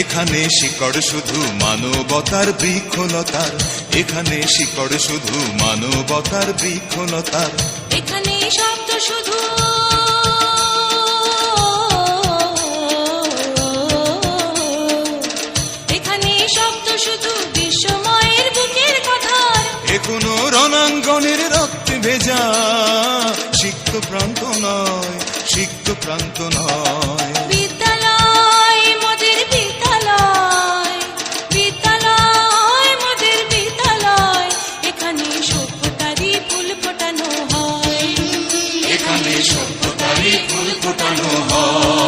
এখানে শিকড় শুধু মানবতার বৃক্ষলতার এখানে শিকড় শুধু মানবতার বৃক্ষলতার এখানে শব্দ শুধু এখানে শব্দ শুধু বিশ্বময়ের বুকের কথার এ কোনো রণাঙ্গনের রক্তে ভেজা। সিক্ত প্রান্ত নয় সিক্ত প্রান্ত নয়। সভ্যতারই ফুল ফোটানো হয়।